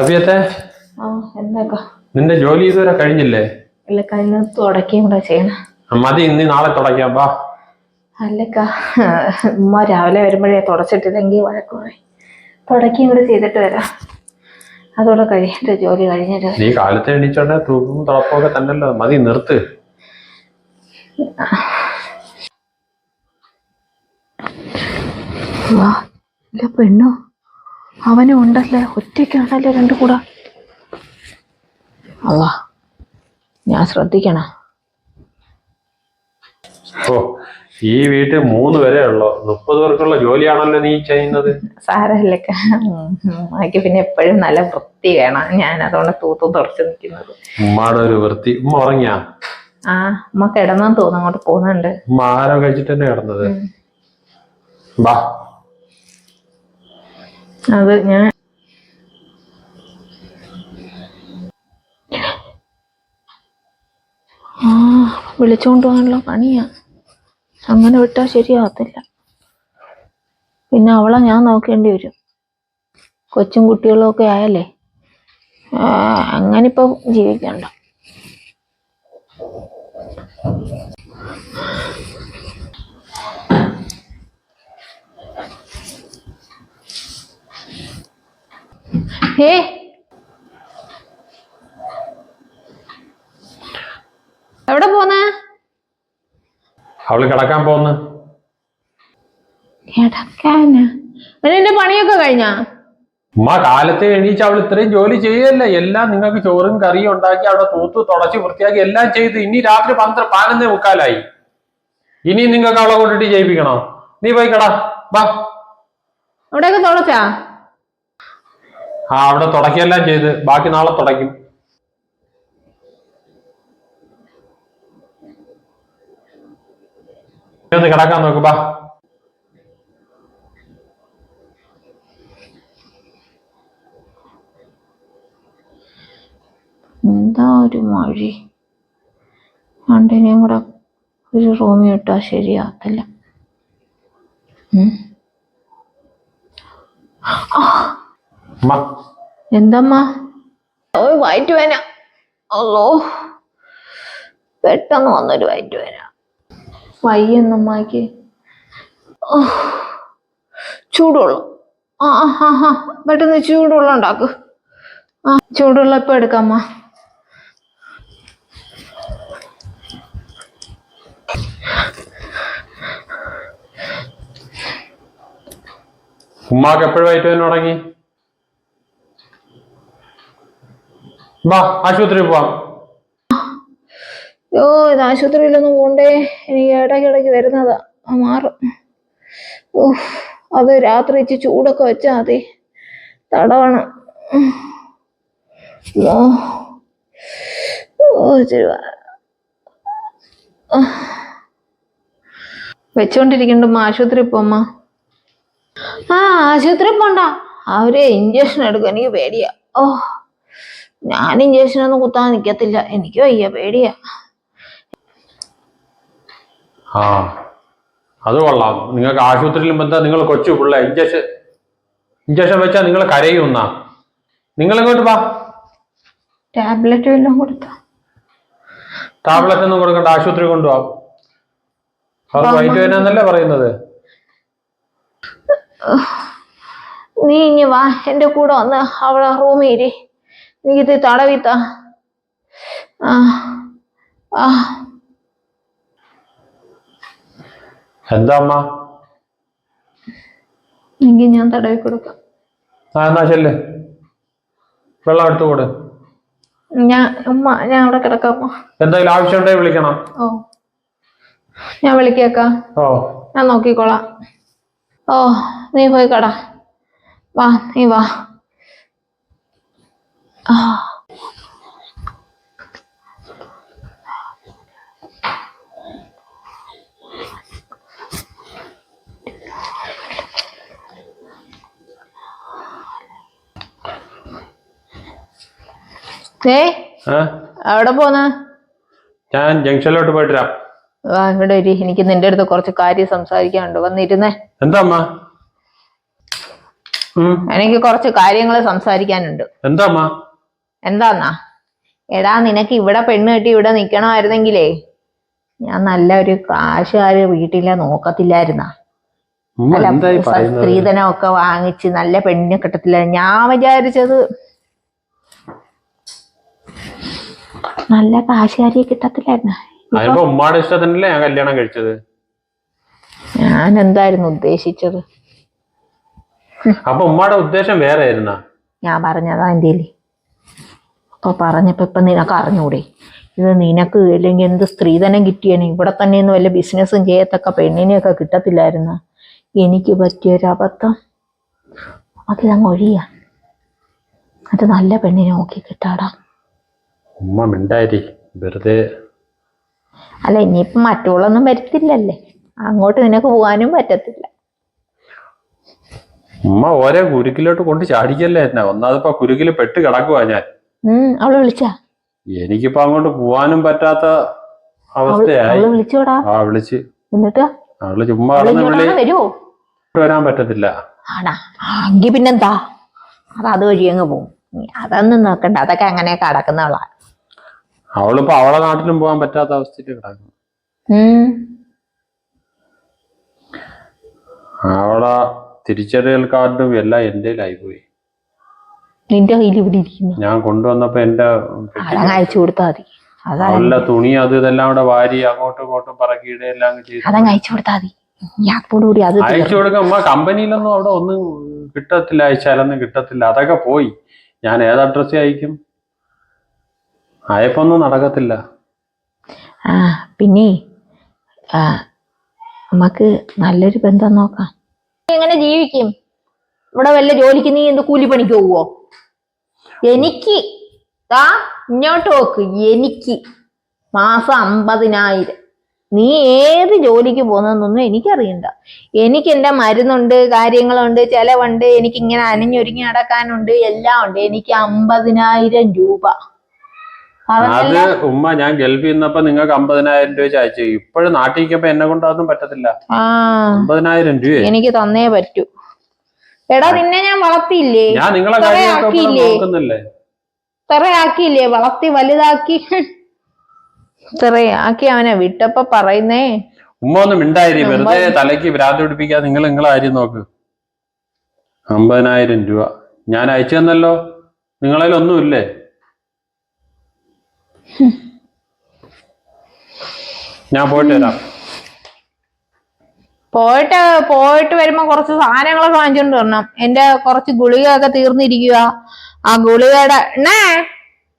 സഫിയത്തെ? നിന്റെ ജോലി ഇതുവരെ കഴിഞ്ഞില്ലേ? ഇല്ല കഴിഞ്ഞ തുടക്കുകയും കൂടെ ചെയ്യണം. മതി ഇന്ന് നാളെ തുടക്കാം വാ. അല്ലക്കാ ഉമ്മ രാവിലെ വരുമ്പോഴേ തുടച്ചിട്ടില്ലെങ്കിൽ വഴക്കുമായി തുടക്കുകയും കൂടെ ചെയ്തിട്ട് വരാം. അതോടെ കഴിയട്ടെ ജോലി കഴിഞ്ഞിട്ട്. നീ കാലത്തെ എണീച്ചോണ്ടെ തൂക്കും തുളപ്പൊക്കെ തന്നല്ലോ മതി നിർത്ത്. പെണ്ണോ? അവനും ഉണ്ടല്ലേ? ഒറ്റയ്ക്കാണല്ലേ രണ്ടു കൂടെ? അള്ളാ ഞാൻ ശ്രദ്ധിക്കണം. ഓ ഈ വീട്ടിൽ മൂന്ന് വരെ ഉള്ളോ? മുപ്പത് പേർക്കുള്ള ജോലിയാണല്ലോ നീ ചെയ്യുന്നത്. സാരമില്ലക്ക. അമ്മയ്ക്ക് പിന്നെ എപ്പോഴും നല്ല വൃത്തി വേണം. ഞാൻ അതുകൊണ്ട് തൂത്തു തുറച്ചു നിൽക്കുന്നത്. ഉമ്മാടെ ഒരു വൃത്തി. ഉമ്മ ഉറങ്ങിയാ? ആ ഉമ്മ കിടന്നു തോന്നുന്നു അങ്ങോട്ട് പോകുന്നുണ്ട്. ഉമ്മ ആരോ കഴിച്ചിട്ട് തന്നെ കിടന്നത്. വാ അത് ഞാൻ ആ വിളിച്ചുകൊണ്ട് പോകാനുള്ള പണിയാ. അങ്ങനെ വിട്ടാൽ ശരിയാകത്തില്ല പിന്നെ അവളെ ഞാൻ നോക്കേണ്ടി വരും. കൊച്ചും കുട്ടികളും ഒക്കെ ആയല്ലേ ഇപ്പൊ ജീവിക്കണ്ട. ഹേ എവിടെ പോന്ന? അവൾ കിടക്കാൻ പോന്ന്. കിടക്കാനാ നിന്റെ പണിയൊക്കെ കഴിഞ്ഞാ? ഉമ്മ കാലത്തെ എണീച്ച് അവൾ ഇത്രയും ജോലി ചെയ്യല്ലേ? എല്ലാം നിങ്ങൾക്ക് ചോറും കറിയും ഉണ്ടാക്കി അവിടെ തൂത്ത് തുടച്ച് വൃത്തിയാക്കി എല്ലാം ചെയ്ത് ഇനി രാത്രി പന്ത്ര പതിനൊന്നേ മുക്കാലായി. ഇനി നിങ്ങൾക്ക് അവളെ കൊണ്ടിട്ട് ചെയ്യിപ്പിക്കണോ? നീ പോയി കടാ വാ. അവിടെയൊക്കെ തുളച്ചാ ആ അവിടെ തുടക്കിയെല്ലാം ചെയ്ത് ബാക്കി നാളെ തുടയ്ക്കും. നീ ഒന്ന് കിടക്കാൻ നോക്ക് ബാ. എന്താ ഒരു മഴ? രണ്ടിനെയും കൂടെ ഒരു റൂമിൽ ഇട്ടാ ശരിയാകത്തില്ല ഉം. എന്തമ്മ? ഓ വയറ്റ് വേന. അല്ലോ പെട്ടെന്ന് വന്നൊരു വയറ്റ് വേന. വയ്യെന്നമ്മക്ക് ചൂടുവെള്ളം ആ ആ ആ ആ. പെട്ടെന്ന് ചൂടുവെള്ളം ഉണ്ടാക്ക്. ആ ചൂടുവെള്ളം ഇപ്പൊ എടുക്കാമ്മ ഉമ്മാക്ക് എപ്പോഴും തന്നെ തുടങ്ങി? വാ ആശുപത്രിയിൽ പോവാം. ഓ ഇത് ആശുപത്രിയിലൊന്നും പോണ്ടേ. എനിക്ക് ഇടയ്ക്കിടയ്ക്ക് വരുന്നതാ. ആ മാറും. ഓ അത് രാത്രി ഇച്ചി ചൂടൊക്കെ വെച്ചാ മതി. തടവണം. വെച്ചോണ്ടിരിക്കണ്ട. ആശുപത്രി പോമ്മ. ആ ആശുപത്രി പോണ്ട. അവർ ഇഞ്ചക്ഷൻ എടുക്കും. എനിക്ക് പേടിയാ. ഓ. ഞാൻ ഇഞ്ചക്ഷനൊന്നും കുത്താൻ നിക്കത്തില്ല. എനിക്ക് വയ്യ പേടിയാ. ആ അത് കൊള്ളാം. നിങ്ങൾക്ക് ആശുപത്രിയിലും ബന്ധം നിങ്ങൾ കൊച്ചു പിള്ള ഇഞ്ചക്ഷൻ ഇഞ്ചക്ഷൻ വെച്ചാൽ നിങ്ങൾ കരയുന്ന. നിങ്ങൾ ഇങ്ങോട്ട് വാ. ടാബ്ലറ്റ് എല്ലാം കൊടുത്ത? ടാബ്ലറ്റ് ഒന്നും കൊടുക്കണ്ട ആശുപത്രി കൊണ്ടുപോവാം വൈറ്റ് വേനന്നല്ലേ പറയുന്നത്? നീ ഇനി വാ എന്റെ കൂടെ വന്ന് അവളെ റൂമിൽ ഇരി. നീ ഇത് തടവിത്ത. എന്താ അമ്മ? എങ്കിൽ ഞാൻ തടവി കൊടുക്കാം. ആ എന്നാ ചെല്ല്. വെള്ളം എടുത്തു കൂടെ. ഞാൻ ഉമ്മ ഞാൻ അവിടെ കിടക്കാമോ എന്തെങ്കിലും ആവശ്യമുണ്ടെങ്കിൽ വിളിക്കണം. ഓ. ഞാൻ വിളിക്കേക്കാം? ഓ. ഞാൻ നോക്കിക്കോളാം. ഓ നീ പോയി കട. വാ നീ വാ. എവിടെ പോന്ന. ഞാൻ ജംഗ്ഷനിലോട്ട് പോയിട്ട് വരാം വാ ഇവിടെ ഇരി എനിക്ക് നിന്റെ അടുത്ത് കുറച്ച് കാര്യം സംസാരിക്കാനുണ്ട്. വന്നിരുന്നേ. എന്താ എനിക്ക് കുറച്ച് കാര്യങ്ങൾ സംസാരിക്കാനുണ്ട്. എന്താ എന്താന്നാ? എടാ നിനക്ക് ഇവിടെ പെണ്ണ് കെട്ടി ഇവിടെ നിക്കണമായിരുന്നെങ്കിലേ ഞാൻ നല്ല ഒരു കാശുകാര് വീട്ടിലെ നോക്കത്തില്ലായിരുന്ന. സ്ത്രീധനമൊക്കെ വാങ്ങിച്ച് നല്ല പെണ്ണിനെ കിട്ടത്തില്ല. ഞാൻ വിചാരിച്ചത് നല്ല കാശുകാരിയെ കിട്ടത്തില്ലായിരുന്നു. ഇഷ്ടത്തിനല്ലേ ഞാൻ കല്യാണം കഴിച്ചത്? ഞാൻ എന്തായിരുന്നു ഉദ്ദേശിച്ചത്? അപ്പൊ ഉദ്ദേശം വേറെ ആയിരുന്നാ? ഞാൻ പറഞ്ഞതാ എന്റെ അപ്പൊ പറഞ്ഞപ്പോൾ ഇപ്പം നിനക്ക് അറിഞ്ഞൂടെ? ഇത് നിനക്ക് അല്ലെങ്കിൽ എന്ത് സ്ത്രീധനം കിട്ടിയേനെ? ഇവിടെ തന്നെ ഒന്നും വല്ല ബിസിനസ്സും ചെയ്യത്തക്ക പെണ്ണിനെയൊക്കെ കിട്ടത്തില്ലായിരുന്നു? എനിക്ക് പറ്റിയൊരബദ്ധം. അതിതങ്ങ് ഒഴിയാ. അത് നല്ല പെണ്ണിനെ നോക്കി കിട്ടാടാ. ഉമ്മ മിണ്ടായി വെറുതെ. അല്ല ഇനിയിപ്പം മറ്റുള്ളൊന്നും വരത്തില്ലല്ലേ? അങ്ങോട്ട് നിനക്ക് പോകാനും പറ്റത്തില്ല. ഉമ്മ ഓരോ കുരുക്കിലോട്ട് കൊണ്ട് ചാടിക്കല്ലേ എന്നെ? ഒന്നാമതിപ്പോ കുരുക്കിൽ പെട്ട് കിടക്കുവാ ഞാൻ. അവൾ വിളിച്ചാ? എനിക്കിപ്പോ അങ്ങോട്ട് പോവാനും പറ്റാത്ത അവസ്ഥയായി. വിളിച്ചോടാ. ആ വിളിച്ച്. എന്നിട്ട്? അവൾ ചുമ്മാ വരുമോ വരാൻ പറ്റത്തില്ല. ആണാ. എങ്കിൽ പിന്നെന്താ? അത് അത് വഴി അങ്ങ് പോവും. അതൊന്നും നോക്കണ്ട. അതൊക്കെ അങ്ങനെ കടക്കുന്നവളാ അവളിപ്പോ അവളെ നാട്ടിലും പോകാൻ പറ്റാത്ത അവസ്ഥയിൽ കിടക്കും ഉം. അവളെ തിരിച്ചറിയൽ കാർഡും എല്ലാം എന്റെ പോയി. നിന്റെ കയ്യിൽ ഇവിടെ ഇരിക്കുന്നു ഞാൻ കൊണ്ടുവന്നപ്പോ എന്റെ അതങ്ങ് അയച്ചു കൊടുത്താൽ മതി. അതാ അവളുടെ തുണി അത് ഇതെല്ലാം കൂടെ വാരി അങ്ങോട്ടും ഇങ്ങോട്ടും പറക്കി ചെയ്തു. അതങ്ങ് അയച്ചു കൊടുത്താൽ മതി. യാത്തോടുകൂടി അത്. അയച്ചു കൊടുക്കാൻ അമ്മ കമ്പനിയിലൊന്നും അവിടെ ഒന്നും കിട്ടത്തില്ല അയച്ചാലൊന്നും കിട്ടത്തില്ല. അതൊക്കെ പോയി. ഞാൻ ഏത് അഡ്രസ്സിൽ അയക്കും? അയപ്പൊന്നും നടക്കത്തില്ല. ആ പിന്നെ ആ നമുക്ക് നല്ലൊരു ബന്ധം നോക്കാം. എങ്ങനെ ജീവിക്കും? ഇവിടെ വല്ല ജോലിക്ക് നീ എന്ത് കൂലിപ്പണിക്ക് പോവോ എനിക്ക് താ ഇങ്ങോട്ട് നോക്ക് എനിക്ക് മാസം അമ്പതിനായിരം. നീ ഏത് ജോലിക്ക് പോകുന്നതെന്നൊന്നും എനിക്കറിയണ്ട. എനിക്ക് എന്റെ മരുന്നുണ്ട് കാര്യങ്ങളുണ്ട് ചിലവുണ്ട് എനിക്ക് ഇങ്ങനെ അനഞ്ഞൊരുങ്ങി നടക്കാനുണ്ട് എല്ലാം ഉണ്ട്. എനിക്ക് അമ്പതിനായിരം രൂപ. അത് ഉമ്മ ഞാൻ ഗൾഫിൽ നിന്നപ്പോ നിങ്ങൾക്ക് അമ്പതിനായിരം രൂപ ചായച്ചു അയച്ചു. ഇപ്പോഴും നാട്ടിൽ എന്നെ കൊണ്ട് അതൊന്നും പറ്റത്തില്ല. ആ. അമ്പതിനായിരം രൂപ എനിക്ക് തന്നേ പറ്റൂ. എടാ നിന്നെ ഞാൻ വളർത്തിയില്ലേ? ഞാൻ നിങ്ങളെ ആക്കിയില്ലേ? നോക്കുന്നില്ലേ? വളർത്തി വലുതാക്കി. തെറയാക്കി അവനെ വിട്ടപ്പോ പറയുന്നേ. ഉമ്മ ഒന്നും മിണ്ടായിരി വെറുതെ തലയ്ക്ക് ഭ്രാന്ത് പിടിപ്പിക്കാതെ നിങ്ങൾ നിങ്ങൾ ആര്യം നോക്ക്. അമ്പതിനായിരം രൂപ. ഞാൻ അയച്ചു തന്നല്ലോ. ഒന്നുമില്ലേ ഞാൻ പോയിട്ട് വരാം. പോയിട്ട് പോയിട്ട് വരുമ്പോ കുറച്ച് സാധനങ്ങളൊക്കെ വാങ്ങിച്ചോണ്ട് വരണം. എന്റെ കുറച്ച് ഗുളികയൊക്കെ തീർന്നിരിക്കുക ആ ഗുളികയുടെ എണ്ണേ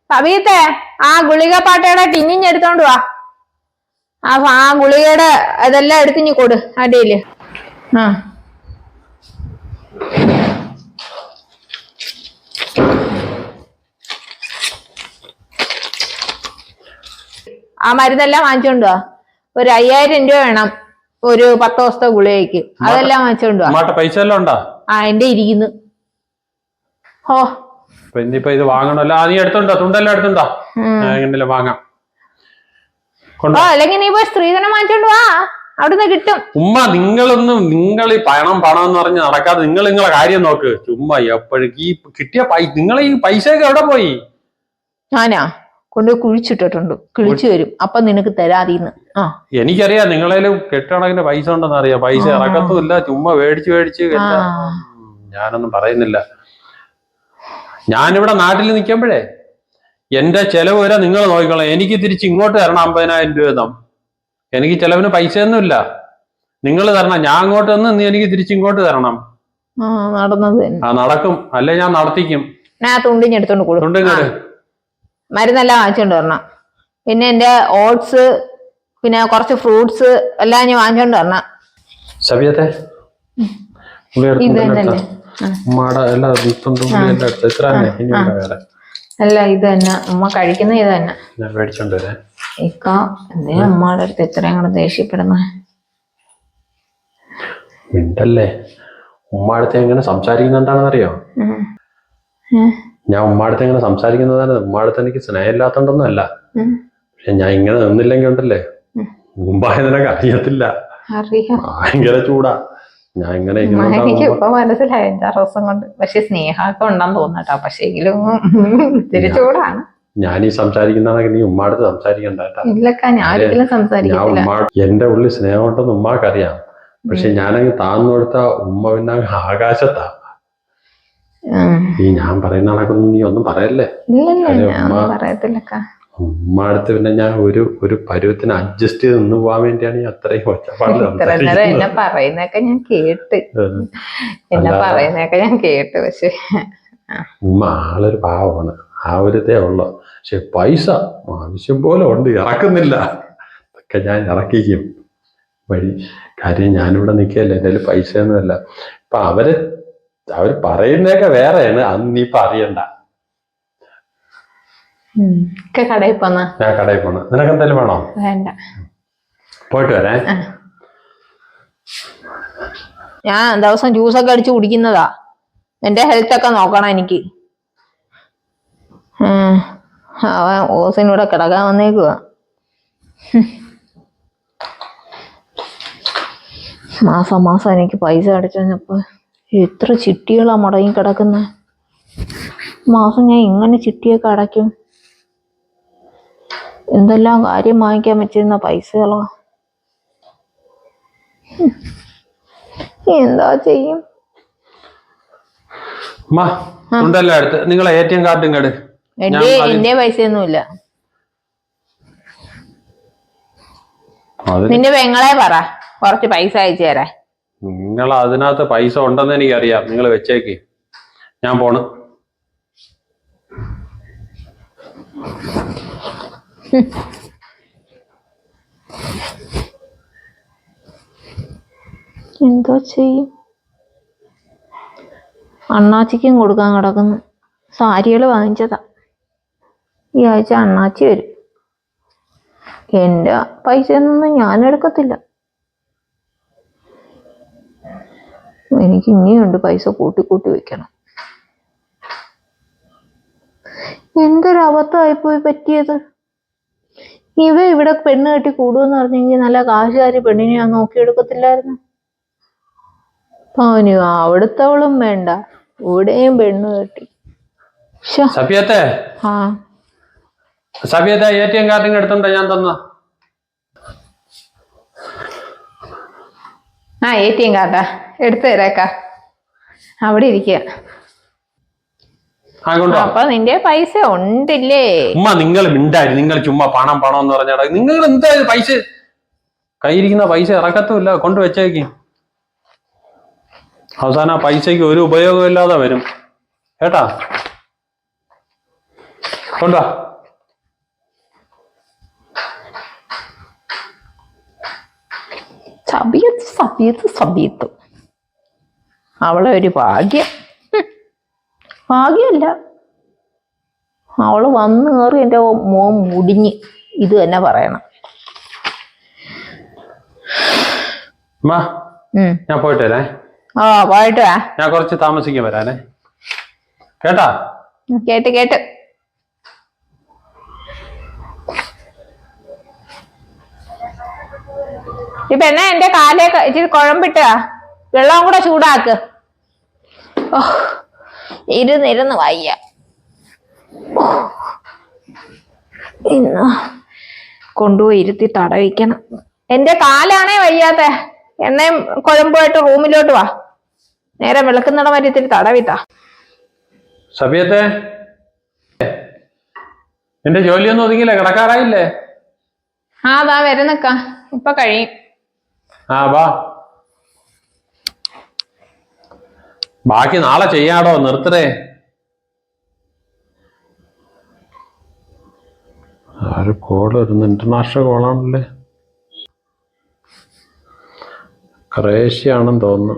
കവിയത്തെ ആ ഗുളിക പാട്ടയുടെ ടിന്നിഞ്ഞെടുത്തോണ്ട് വാ. ആ ആ ഗുളികയുടെ ഇതെല്ലാം എടുത്തിഞ്ഞ് കൊടു അടിയിൽ. ആ. ആ മരുന്നെല്ലാം വാങ്ങിച്ചോണ്ട് വാ. ഒരു അയ്യായിരം രൂപ വേണം. ഒരു പത്ത് ദിവസത്തെ ഗുളികയ്ക്ക് അതെല്ലാം വെച്ചോണ്ട് പൈസ എല്ലാം ഉണ്ടാ? ആ എന്റെ ഇരിക്കുന്നു. ഓ ഇനിയിപ്പോ ഇത് വാങ്ങണല്ലോ നീ എടുത്തുണ്ടോ? തുണ്ടെല്ലാം എടുത്തുണ്ടോ? ഞാൻ വാങ്ങാം. അല്ലെങ്കിൽ നീ പോയി സ്ത്രീധനം വാങ്ങിച്ചോണ്ട് വാ. അവിടുന്ന് കിട്ടും. ഉമ്മ നിങ്ങളൊന്നും നിങ്ങൾ ഈ പണം പണം എന്ന് പറഞ്ഞ് നടക്കാതെ നിങ്ങൾ നിങ്ങളെ കാര്യം നോക്ക്. ചുമ്മാ എപ്പോഴും ഈ കിട്ടിയ നിങ്ങൾ ഈ പൈസയൊക്കെ എവിടെ പോയി? ഞാനാ? കൊണ്ട് കുഴിച്ചിട്ടിട്ടുണ്ട്. കിളിച്ചു വരും. അപ്പൊ നിനക്ക് തരാതീന്ന്. ആ. എനിക്കറിയാം നിങ്ങളേലും കെട്ടണക്കിന് പൈസ ഉണ്ടെന്ന് അറിയാം പൈസ. ഇറക്കത്തുമില്ല. ചുമ്മാ മേടിച്ച് മേടിച്ച് ഞാനൊന്നും പറയുന്നില്ല. ഞാനിവിടെ നാട്ടിൽ നിൽക്കുമ്പോഴേ എന്റെ ചെലവ് വരെ നിങ്ങൾ നോക്കിക്കോളാം. എനിക്ക് തിരിച്ച് ഇങ്ങോട്ട് തരണം അമ്പതിനായിരം രൂപ തം എനിക്ക് ചെലവിന് പൈസ ഒന്നുമില്ല നിങ്ങൾ തരണം. ഞാൻ അങ്ങോട്ട് തന്ന് നീ എനിക്ക് തിരിച്ച് ഇങ്ങോട്ട് തരണം. ആ നടന്നത് ആ നടക്കും. അല്ലെ ഞാൻ നടത്തിക്കും. തുണ്ടിഞ്ഞെടുത്തോണ്ട് കൊടുക്കും. മരുന്നെല്ലാം വാങ്ങിച്ചുകൊണ്ട് വരണം. പിന്നെ എന്റെ ഓട്സ് പിന്നെ കുറച്ച് ഫ്രൂട്ട്സ് എല്ലാം ഞാൻ വാങ്ങിച്ചോണ്ട് വരണം. ഇവിടെ അല്ല ഇത് തന്നെ. ഉമ്മ കഴിക്കുന്ന ഇത് തന്നെ. ഞാൻ മേടിച്ചോണ്ട് വരാം. ഇക്ക എന്തേ ഉമ്മയുടെ അടുത്ത് ഇത്രയും കൂടെ ദേഷ്യപ്പെടുന്ന? മിണ്ടല്ലേ? ഉമ്മ അടുത്ത് എങ്ങനെ സംസാരിക്കുന്ന എന്താണെന്നറിയോ ഞാൻ ഉമ്മാടത്ത് ഇങ്ങനെ സംസാരിക്കുന്നതാണ്. ഉമ്മാടത്ത് എനിക്ക് സ്നേഹമില്ലാത്തണ്ടെന്നല്ല പക്ഷെ ഞാൻ ഇങ്ങനെ നിന്നില്ലെങ്കിൽ ഉണ്ടല്ലേ. മുമ്പായ നിനക്ക് അറിയത്തില്ല. ഭയങ്കര ചൂടാ. ഞാൻ ഇങ്ങനെ എനിക്ക് ഇപ്പൊ മനസ്സിലായി അഞ്ചാറ് ദിവസം കൊണ്ട്. പക്ഷെ സ്നേഹമൊക്കെ ഉണ്ടെന്ന് തോന്നട്ടോ പക്ഷെ എങ്കിലും ഇത്തിരി ചൂടാണ്. ഞാൻ ഈ സംസാരിക്കുന്നതാണെങ്കിൽ നീ ഉമ്മാടുത്ത് സംസാരിക്കണ്ട എന്റെ ഉള്ളിൽ സ്നേഹം ഉണ്ടെന്ന് ഉമ്മാക്കറിയാം. പക്ഷെ ഞാനങ്ങ് താന്നു കൊടുത്ത ഉമ്മ പിന്നെ ആകാശത്താ. ഈ ഞാൻ പറയുന്ന കണക്കൊന്നും നീ ഒന്നും പറയല്ലേ? പറയത്തില്ലക്ക. ഉമ്മ അടുത്ത് പിന്നെ ഞാൻ ഒരു ഒരു പരുവത്തിന് അഡ്ജസ്റ്റ് ചെയ്ത് നിന്ന് പോകാൻ വേണ്ടിയാണ് ഈ അത്രയും ഒച്ചപ്പാടിൽ ഇത്ര എന്നെ പറയുന്നൊക്കെ ഞാൻ കേട്ട്. എന്നെ പറയുന്നൊക്കെ ഞാൻ കേട്ട് പക്ഷെ ഉമ്മ ആളൊരു പാവമാണ്. ആ ഒരു ഇതേ ഉള്ളു. പക്ഷെ പൈസ ആവശ്യം പോലെ ഉണ്ട്. ഇറക്കുന്നില്ല. ഒക്കെ ഞാൻ ഇറക്കിക്കും. വഴി കാര്യം ഞാനിവിടെ നിൽക്കുകയല്ല. എന്റെ കയ്യിൽ പൈസ ഒന്നുമല്ല ഇപ്പൊ അവർ അവർ പറയുന്നതൊക്കെ വേറെയാണ്. അന്ന് നീ ഇപ്പൊ അറിയണ്ട കടയിൽ പോന്നാ? ഞാൻ കടയിൽ പോണം നിനക്ക് എന്തായാലും വേണോ? വേണ്ട. പോയിട്ട് വരാ. ഞാൻ ദിവസം ജ്യൂസൊക്കെ അടിച്ച് കുടിക്കുന്നതാ. എന്റെ ഹെൽത്ത് ഒക്കെ നോക്കണം എനിക്ക്. അവൻ ഓസിനൂടെ കിടക്കാൻ വന്നേക്കുവാ. ഹും. മാസം മാസം എനിക്ക് പൈസ അടച്ചപ്പോ എത്ര ചിട്ടികളാ മുടങ്ങി കിടക്കുന്നത് മാസം ഞാൻ ഇങ്ങനെ ചിട്ടിയൊക്കെ അടയ്ക്കും. എന്തെല്ലാം കാര്യം വാങ്ങിക്കാൻ പറ്റുന്ന പൈസകളാ? എന്താ ചെയ്യും? അമ്മ ഉണ്ടല്ലോ അടുത്ത്. നിങ്ങൾ എ ടി എം കാർഡും കേട് എന്റെ പൈസയൊന്നുമില്ല. നിന്റെ പെങ്ങളെ പറ. കുറച്ച് പൈസ അയച്ചു തരാൻ. നിങ്ങൾ അതിനകത്ത് പൈസ ഉണ്ടെന്ന് എനിക്കറിയാം. നിങ്ങൾ വെച്ചേക്ക്. ഞാൻ പോണ്. എന്തോ ചെയ്യും. അണ്ണാച്ചിക്കും കൊടുക്കാൻ കിടക്കുന്നു. സാരികൾ വാങ്ങിച്ചതാ. ഈ ആഴ്ച അണ്ണാച്ചി വരും. എന്റെ പൈസയൊന്നും ഞാൻ എടുക്കത്തില്ല എനിക്ക് ഇനിയുണ്ട് പൈസ കൂട്ടി കൂട്ടി വെക്കണം. എന്തൊരു അബദ്ധമായിപ്പോയി പറ്റിയത്? ഇവ ഇവിടെ പെണ്ണ് കെട്ടി കൂടുമെന്ന് പറഞ്ഞെങ്കിൽ നല്ല കാശുകാരി പെണ്ണിനെ ഞാൻ നോക്കിയെടുക്കത്തില്ലായിരുന്നു. അവന് അവിടുത്തവളും വേണ്ട ഇവിടെയും പെണ്ണ് കെട്ടി. സഭ്യത്തെ ആ. സഫിയത്തെ എ ടി എം കാർഡിങ് എടുത്തുണ്ടോ ഞാൻ തന്ന ആ എ ടി എം കാർഡാ എടുത്തു തരാക്കാ. അവിടെ ഇരിക്കുക അപ്പൊ നിന്റെ പൈസ ഉണ്ടില്ലേ? ഉമ്മ നിങ്ങൾ മിണ്ടായി നിങ്ങൾ ചുമ്മാ പണം പണം എന്ന് പറഞ്ഞാൽ നിങ്ങൾ എന്താ പൈസ? കയ്യിരിക്കുന്ന പൈസ ഇറക്കത്തുമില്ല. കൊണ്ട് വെച്ചേക്ക്. അവസാനം ആ പൈസക്ക് ഒരു ഉപയോഗം ഇല്ലാതെ വരും. കേട്ടാ? കൊണ്ടുവാ. സബിയത്ത് സബിയത്ത് സബിയത്ത് അവളെ ഒരു ഭാഗ്യം. ഭാഗ്യമല്ല. അവൾ വന്നു കയറി എന്റെ മോൻ മുടിഞ്ഞ്. ഇത് തന്നെ പറയണം. ഞാൻ പോയിട്ട് വരാം. ആ പോയിട്ട് ഞാൻ കുറച്ച് താമസിക്കാൻ വരാനേ കേട്ടാ? കേട്ട് കേട്ട്. ഈ എന്നാ എന്റെ കാലേ ഇച്ചിരി കുഴമ്പിട്ടാ വെള്ളം കൂടെ ചൂടാക്ക്. ഓ ഇരുന്നിരുന്ന് വയ്യ. ഇന്ന് കൊണ്ടുപോയി ഇരുത്തി തടവിക്കണം. എന്റെ കാലാണേ വയ്യാത്ത. എന്നേം കുഴമ്പുമായിട്ട് റൂമിലോട്ട് വാ. നേരെ വിളക്കുന്നിടം വരെ ഇത്തിരി തടവിട്ടാ സഭ്യത്തെ എന്റെ ജോലിയൊന്നും ഒതുങ്ങിയില്ലേ? കിടക്കാറായില്ലേ? ആ അതാ വരുന്നക്ക. ഇപ്പൊ കഴിയും. ആ വാ. ബാക്കി നാളെ ചെയ്യാടോ നിർത്തരേ ഒരു കോൾ വരുന്നു ഇന്റർനാഷണൽ കോളാണല്ലേ? ക്രേഷ്യ ആണെന്ന് തോന്നുന്നു.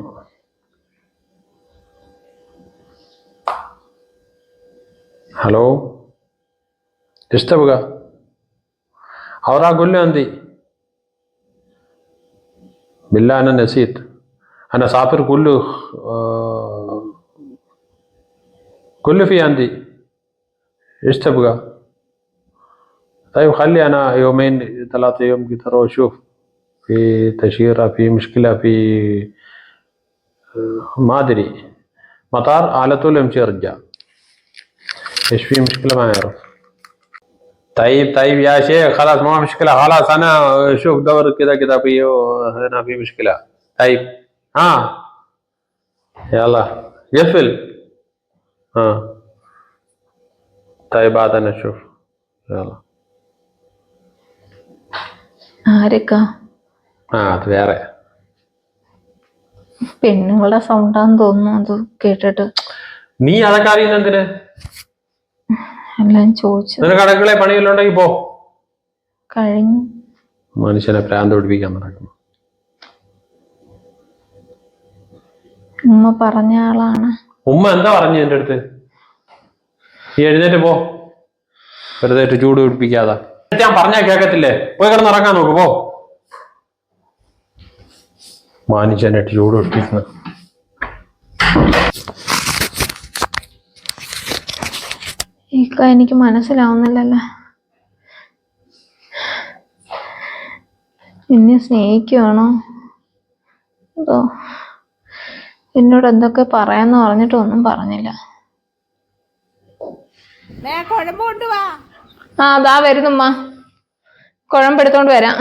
ഹലോ? ഇഷ്ടവുക അവരാ ഗുല്ലാന്തി بالله أنا نسيت. أنا سافر كله كله في عندي. إيش تبغى؟ طيب خلي أنا يومين ثلاثة يوم كده أروح أشوف. في تشهيرة في مشكلة في ما أدري. مطار على طول امشي ارجع إيش في مشكلة ما يعرف. طيب طيب يا شيخ خلاص ما مشكله خلاص انا شوف دور كذا كذا في هنا في مشكله طيب ها يلا قفل ها طيب بعد انا اشوف يلا ആരൊക്കെ ആ അത് വേറെ പെണ്ണുങ്ങളുടെ സൗണ്ടാന്ന് തോന്നുന്നു അത് കേട്ടിട്ട് നീ അതൊക്കെ അറിയുന്ന എന്തിന് എല്ലാം ചോദിച്ചു നിനക്ക് അടുക്കളെ പണിയെല്ലാം പോ. കഴിഞ്ഞു. മനുഷ്യനെ പ്രാന്ത പിടിപ്പിക്കാൻ നടക്കുന്നു. ഉമ്മ പറഞ്ഞ ആളാണ്. ഉമ്മ എന്താ പറഞ്ഞു എന്റെ അടുത്ത്? എഴുന്നേറ്റ് പോ. വെറുതെ ചൂട് പിടിപ്പിക്കാതെ. ഞാൻ പറഞ്ഞാ കേക്കത്തില്ലേ പോയി കിടന്ന് ഇറങ്ങാൻ നോക്ക് പോ. മനുഷ്യനായിട്ട് ചൂട് പിടിപ്പിക്കുന്നു. ഇക്ക എനിക്ക് മനസ്സിലാവുന്നില്ലല്ലോ. എന്നെ സ്നേഹിക്കുവാണോ? അതോ എന്നോട് എന്തൊക്കെ പറയാന്ന് പറഞ്ഞിട്ട് ഒന്നും പറഞ്ഞില്ല. ആ അതാ വരുന്നുമ്മ കുഴമ്പെടുത്തോണ്ട് വരാം.